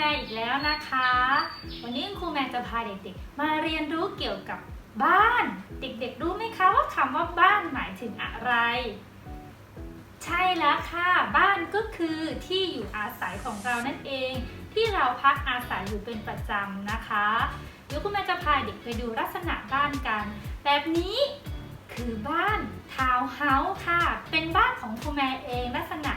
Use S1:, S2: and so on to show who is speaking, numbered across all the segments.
S1: แม่อีกแล้วนะคะ วันนี้ครูแม่จะพาเด็กๆ มาเรียนรู้เกี่ยวกับบ้าน เด็กๆ รู้ไหมคะว่าคำว่าบ้านหมายถึงอะไร ใช่แล้วค่ะ บ้านก็คือที่อยู่อาศัยของเรานั่นเอง ที่เราพักอาศัยอยู่เป็นประจำนะคะเดี๋ยวคุณแม่จะพาเด็กไปดูลักษณะบ้านกัน แบบนี้คือบ้านทาวน์เฮาส์ค่ะ เป็นบ้านของครูแม่เองลักษณะ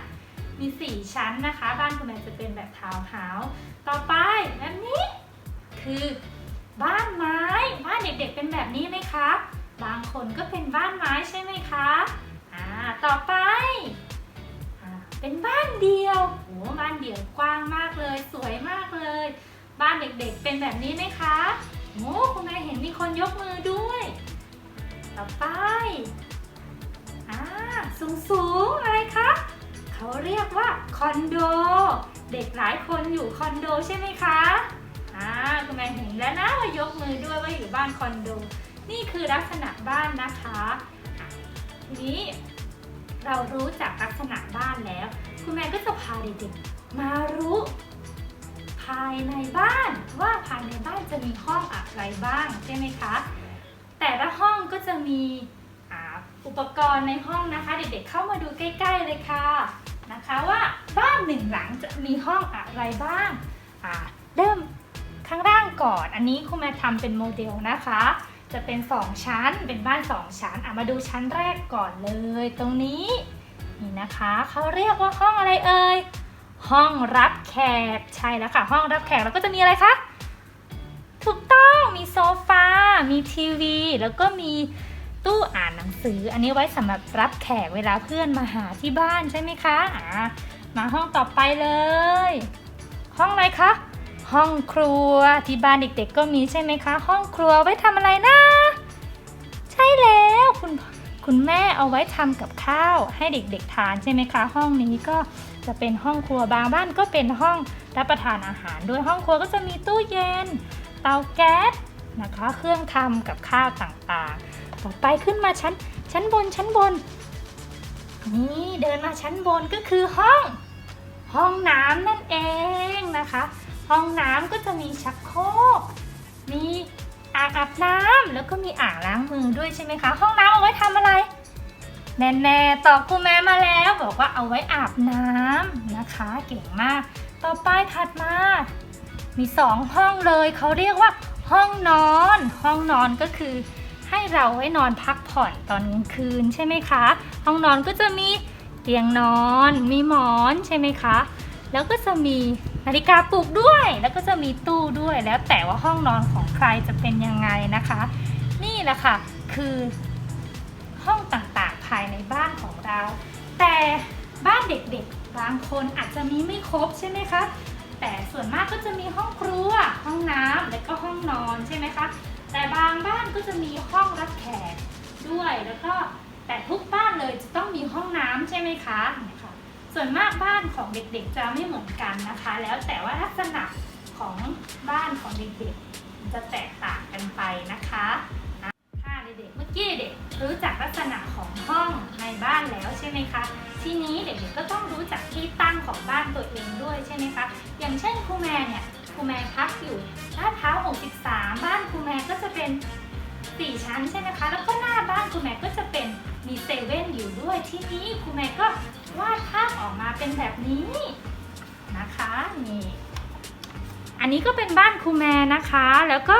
S1: มี 4 ชั้นนะคะ บ้านครูแม่จะเป็นแบบทาวน์เฮาส์ต่อไปแบบนี้ คือบ้านไม้บ้านเด็กๆเป็นแบบนี้ไหมคะ บางคนก็เป็นบ้านไม้ใช่ไหมคะอ่าต่อไปอ่าเป็นบ้านเดียวโอ้บ้านเดี่ยวกว้างมากเลย สวยมากเลย บ้านเด็กๆเป็นแบบนี้ไหมคะโอ้คุณแม่เห็นมีคนยกมือด้วย ต่อไปอ่าสูงๆอะไรคะ เขาเรียกว่าคอนโด เด็กหลายคนอยู่คอนโดใช่ไหมคะอ่าคุณแม่เห็นแล้วนะว่ายกมือด้วยว่าอยู่บ้านคอนโด นี่คือลักษณะบ้านนะคะทีนี้เรารู้จากลักษณะบ้านแล้ว คุณแม่ก็จะพาเด็กๆมารู้ภายในบ้านว่าภายในบ้านจะมีห้องอะไรบ้างใช่ไหมคะ แต่ละห้องก็จะมีอุปกรณ์ในห้องนะคะ เด็กๆเข้ามาดูใกล้ ๆ เลยค่ะ นะคะว่าบ้านหนึ่งหลังจะมีห้องอะไรบ้างอ่าเริ่มข้างล่างก่อน อันนี้คุณแม่ทำเป็นโมเดลนะคะ จะเป็น 2 ชั้น เป็นบ้าน 2 ชั้นอะมาดูชั้นแรกก่อนเลย ตรงนี้นี่นะคะเขาเรียกว่าห้องอะไรเอ่ย ห้องรับแขก ใช่แล้วค่ะ ห้องรับแขกแล้วก็จะมีอะไรคะ ถูกต้อง มีโซฟา มีทีวี แล้วก็มี ตู้อ่านหนังสือ อันนี้ไว้สำหรับรับแขกเวลาเพื่อนมาหาที่บ้านใช่ไหมคะอ่ามาห้องต่อไปเลย ห้องอะไรคะ ห้องครัวที่บ้านเด็กๆ ก็มีใช่ไหมคะ ห้องครัวไว้ทำอะไรนะ ใช่แล้วคุณคุณแม่เอาไว้ทำกับข้าวให้เด็กๆทานใช่ไหมคะ ห้องนี้ก็จะเป็นห้องครัวบางบ้านก็เป็นห้องรับประทานอาหารด้วยห้องครัวก็จะมีตู้เย็น เตาแก๊สนะคะ เครื่องทำกับข้าวต่างๆ ต่อไปขึ้นมาชั้น ชั้นบนชั้นบน นี่เดินมาชั้นบนก็คือห้อง ห้องน้ำนั่นเองนะคะ ห้องน้ำก็จะมีชักโครกมีอ่างอาบน้ำแล้วก็มีอ่างล้างมือด้วยใช่ไหมคะ ห้องน้ำเอาไว้ทำอะไร แน่ๆตอบคุณแม่มาแล้ว บอกว่าเอาไว้อาบน้ำนะคะ เก่งมาก ต่อไปถัดมา มีสองห้องเลยเขาเรียกว่าห้องนอน ห้องนอนก็คือ ให้เราไว้นอนพักผ่อนตอนกลางคืนใช่ไหมคะ ห้องนอนก็จะมีเตียงนอน มีหมอนใช่ไหมคะ แล้วก็จะมีนาฬิกาปลุกด้วย แล้วก็จะมีตู้ด้วย แล้วแต่ว่าห้องนอนของใครจะเป็นยังไงนะคะ นี่แหละค่ะคือห้องต่างๆภายในบ้านของเรา แต่บ้านเด็กๆบางคนอาจจะมีไม่ครบใช่ไหมคะ แต่ส่วนมากก็จะมีห้องครัว ห้องน้ำและก็ห้องนอนใช่ไหมคะ แต่บางบ้านก็จะมีห้องรับแขกด้วยแล้วก็แต่ทุกบ้านเลยจะต้องมีห้องน้ำใช่ไหมคะเนี่ยค่ะส่วนมากบ้านของเด็กๆจะไม่เหมือนกันนะคะ แล้วแต่ว่าลักษณะของบ้านของเด็กๆ จะแตกต่างกันไปนะคะอะค่ะเด็กๆเมื่อกี้เด็กรู้จักลักษณะของ บ้านแล้วใช่ไหมคะทีนี้เด็กๆก็ต้องรู้จักที่ตั้งของบ้านตัวเองด้วยใช่ไหมคะอย่างเช่นครูแม่เนี่ยครูแม่พักอยู่ลาดพร้าว63 บ้านครูแม่ก็จะเป็น4ชั้นใช่ไหมคะ แล้วก็หน้าบ้านครูแม่ก็จะเป็นมีเซเว่นอยู่ด้วยที่นี้ครูแม่ก็วาดภาพออกมาเป็นแบบนี้นะคะนี่อันนี้ก็เป็นบ้านครูแม่นะคะแล้วก็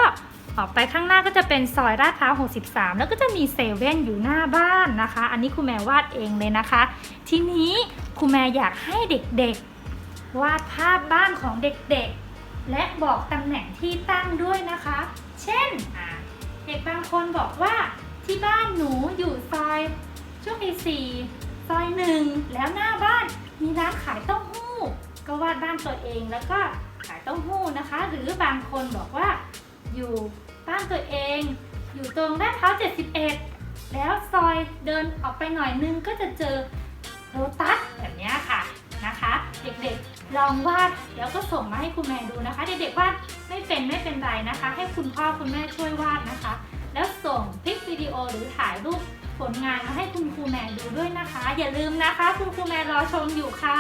S1: ออกไปข้างหน้าก็จะเป็นซอยลาดพร้าว 63 แล้วก็จะมีเซเว่นอยู่หน้าบ้านนะคะ อันนี้ครูแม่วาดเองเลยนะคะ ทีนี้ครูแม่อยากให้เด็กๆ วาดภาพบ้านของเด็กๆ และบอกตำแหน่งที่ตั้งด้วยนะคะ เช่น เด็กบางคนบอกว่าที่บ้านหนูอยู่ซอยโชคดีสี่ซอยหนึ่งแล้วหน้าบ้านมีร้านขายเต้าหู้ ก็วาดบ้านตัวเองแล้วก็ขายเต้าหู้นะคะ หรือบางคนบอกว่า อยู่บ้านตัวเอง อยู่ตรงลาดพร้าว71 แล้วซอยเดินออกไปหน่อยนึงก็จะเจอโรตัสแบบนี้ค่ะนะคะ เด็กๆลองวาดแล้วก็ส่งมาให้คุณแม่ดูนะคะ เด็กๆวาดไม่เป็นไม่เป็นไรนะคะ ให้คุณพ่อคุณแม่ช่วยวาดนะคะ แล้วส่งคลิปวิดีโอหรือถ่ายรูปผลงานมาให้คุณครูแม่ดูด้วยนะคะ อย่าลืมนะคะ คุณครูแม่รอชมอยู่ค่ะ